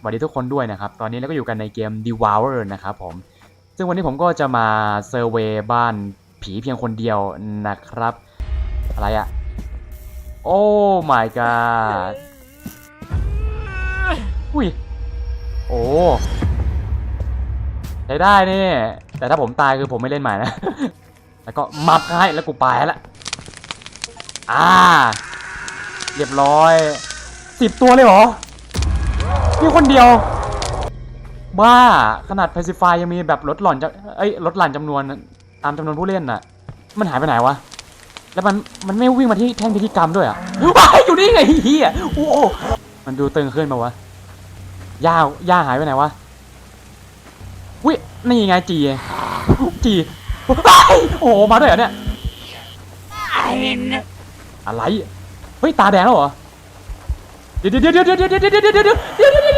สวัสดีทุกคนด้วยนะครับ ตอนนี้เราก็อยู่กันในเกม Devour นะครับผม ซึ่งวันนี้ผมก็จะมาเซอร์เวย์บ้านผีเพียงคนเดียวนะครับ อะไรอะโอ้ my god อุ้ย โอ้ใช้ได้นี่ แต่ถ้าผมตายคือผมไม่เล่นใหม่นะ แล้วก็มับให้แล้วกูไปละอ่า เรียบร้อยสิบตัวเลยเหรอ มีคนเดียว บ้า ขนาด Pacify ยังมีแบบลดหล่อนจะเอ้ยลดหลั่นจำนวนตามจำนวนผู้เล่นน่ะ มันหายไปไหนวะ แล้วมันมันไม่วิ่งมาที่แท่นพิธีกรรมด้วยอะว้ายอยู่นี่ไงเฮียโอ้โหมันดูตึงขึ้นมาวะย่าย่าหายไปไหนวะวินี่ไงจีจีโอ้มาด้วยเหรอเนี่ยอะไร เฮ้ย ตาแดงแล้วเหรอ เดี๋ยวเดี๋ยวเดี๋ยวเดี๋ยวเดี๋ยวเดี๋ยวเดี๋ยว